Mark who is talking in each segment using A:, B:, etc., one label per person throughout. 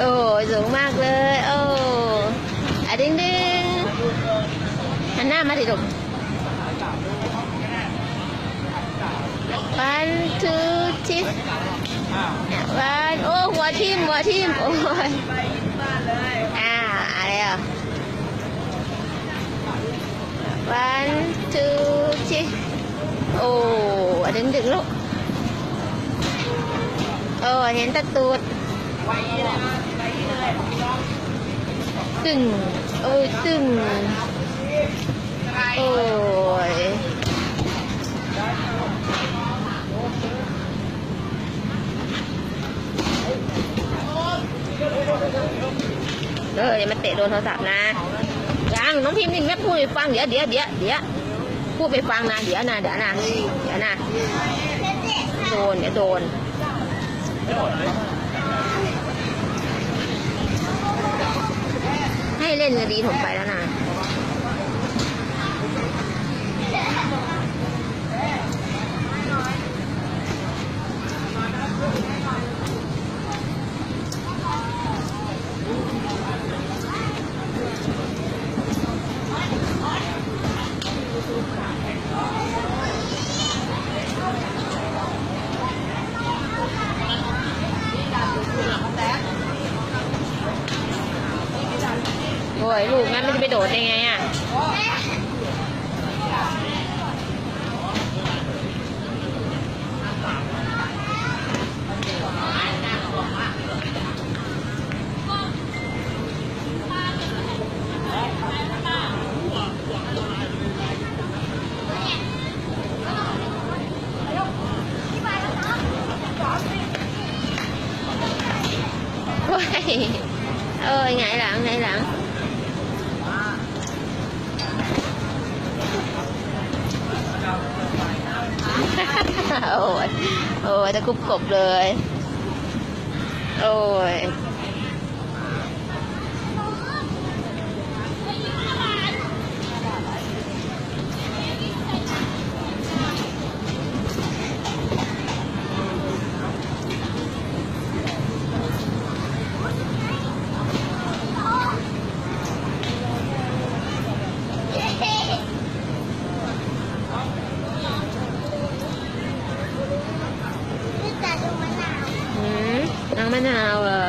A: โอ้ยสูงมากเลย โอ้อะดึงดึงหันหน้ามาดิลูก one two three วันโอ้หัวทิ่มหัวทิ่มโอ้ยอ่าอะไรอะ one two three โอ้อะดึงดึงลูก โอ้เห็นตะตูด ตึงโอ้ยตึงโอ้ยเอออย่ามาเตะโดนโทรศัพท์นะยังน้องพิมพ์นี่แม่พูดไปฟังเดี๋ยวเดี๋ยวเดี๋ยวเดี๋ยวพูดไปฟังนะเดี๋ยวนะเดี๋ยวนะเดี๋ยวนะโดนเดี๋ยวโดน ให้ เล่นก็ดีผมไปแล้วนะ ยลูกงั้นมันจะไปโดดได้ไงอะโอ้ยเอ้ยไงหลังไงหลัง โอ้ยโอ้ยจะคุบกบเลย โอ้ย หืม น้ำมะนาวเหรอ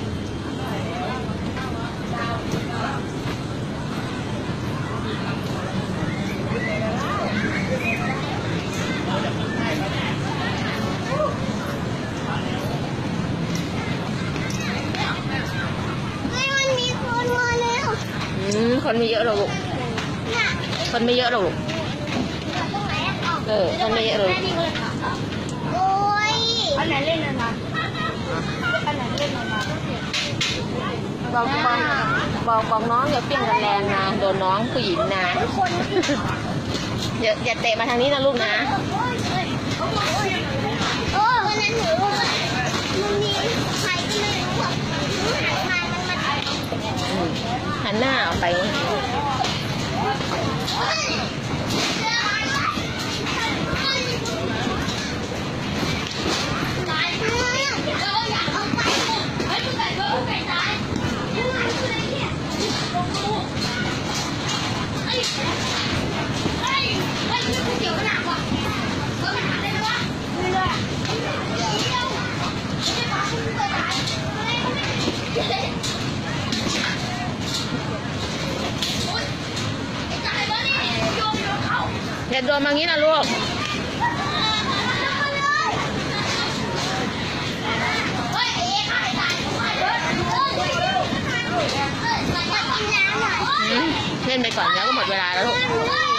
A: อ คนไม่เยอะหรอกลูกคนไม่เยอะหรอกลูกเออคนไม่เยอะหรอกลูก
B: โอ้ยอันไหนเล่นอันนั้นอันไหนเล่นอันนั้น
A: บอกบอกบอกบอกน้องอย่าเปี้ยงกันแรงนะโดนน้องผู้หญิงนะ
B: คน
A: อย่าอย่าเตะมาทางนี้นะลูกนะ
B: โอ้วันนั้นหนูมันมีใครก็ไม่รู้อะหนูหันมามันมา
A: หั นห โดนมางี้นะลูกเล่นไปก่อนแล้วก็หมดเวลาแล้วลูก